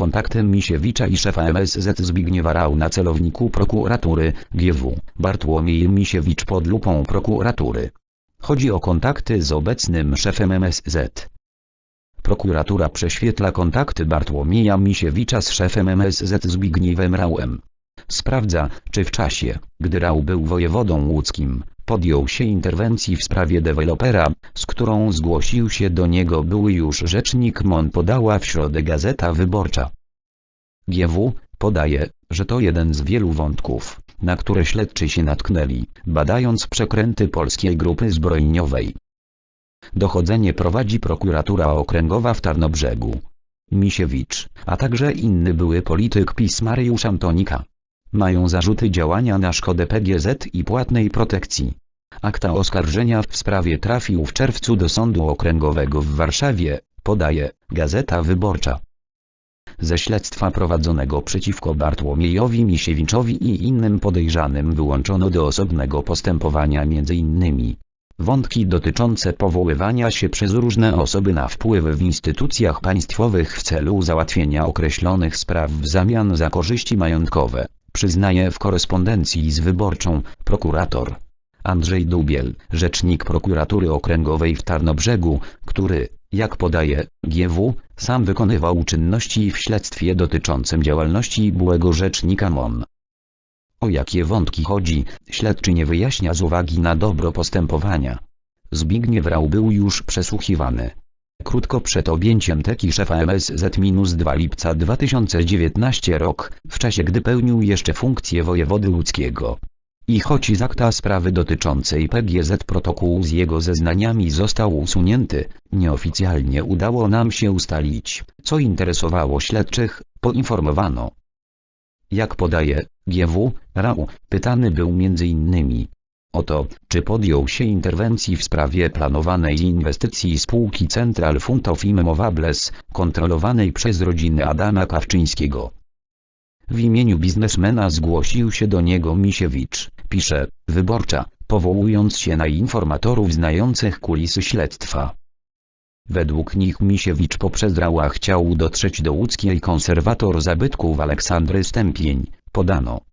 kontaktem Misiewicza i szefa MSZ Zbigniewa Rau na celowniku prokuratury, GW, Bartłomiej Misiewicz pod lupą prokuratury. Chodzi o kontakty z obecnym szefem MSZ. Prokuratura prześwietla kontakty Bartłomieja Misiewicza z szefem MSZ Zbigniewem Rauem. Sprawdza, czy w czasie, gdy Rau był wojewodą łódzkim, podjął się interwencji w sprawie dewelopera, z którą zgłosił się do niego były już rzecznik MON podała w środę Gazeta Wyborcza. GW podaje, że to jeden z wielu wątków, na które śledczy się natknęli, badając przekręty polskiej grupy zbrojeniowej. Dochodzenie prowadzi prokuratura okręgowa w Tarnobrzegu. Misiewicz, a także inny były polityk PiS Mariusz Antonika. Mają zarzuty działania na szkodę PGZ i płatnej protekcji. Akta oskarżenia w sprawie trafił w czerwcu do Sądu Okręgowego w Warszawie, podaje Gazeta Wyborcza. Ze śledztwa prowadzonego przeciwko Bartłomiejowi Misiewiczowi i innym podejrzanym wyłączono do osobnego postępowania m.in. wątki dotyczące powoływania się przez różne osoby na wpływy w instytucjach państwowych w celu załatwienia określonych spraw w zamian za korzyści majątkowe, przyznaje w korespondencji z wyborczą prokurator. Andrzej Dubiel, rzecznik prokuratury okręgowej w Tarnobrzegu, który, jak podaje GW, sam wykonywał czynności w śledztwie dotyczącym działalności byłego rzecznika MON. O jakie wątki chodzi, śledczy nie wyjaśnia z uwagi na dobro postępowania. Zbigniew Rau był już przesłuchiwany. Krótko przed objęciem teki szefa MSZ-2 lipca 2019 rok, w czasie gdy pełnił jeszcze funkcję wojewody łódzkiego. I choć z akta sprawy dotyczącej PGZ protokół z jego zeznaniami został usunięty, nieoficjalnie udało nam się ustalić, co interesowało śledczych, poinformowano. Jak podaje GW, Rau, pytany był m.in. o to, czy podjął się interwencji w sprawie planowanej inwestycji spółki Central Fund of kontrolowanej przez rodzinę Adama Kawczyńskiego. W imieniu biznesmena zgłosił się do niego Misiewicz, pisze, wyborcza, powołując się na informatorów znających kulisy śledztwa. Według nich Misiewicz poprzez Rała chciał dotrzeć do łódzkiej konserwator zabytków Aleksandry Stępień, podano.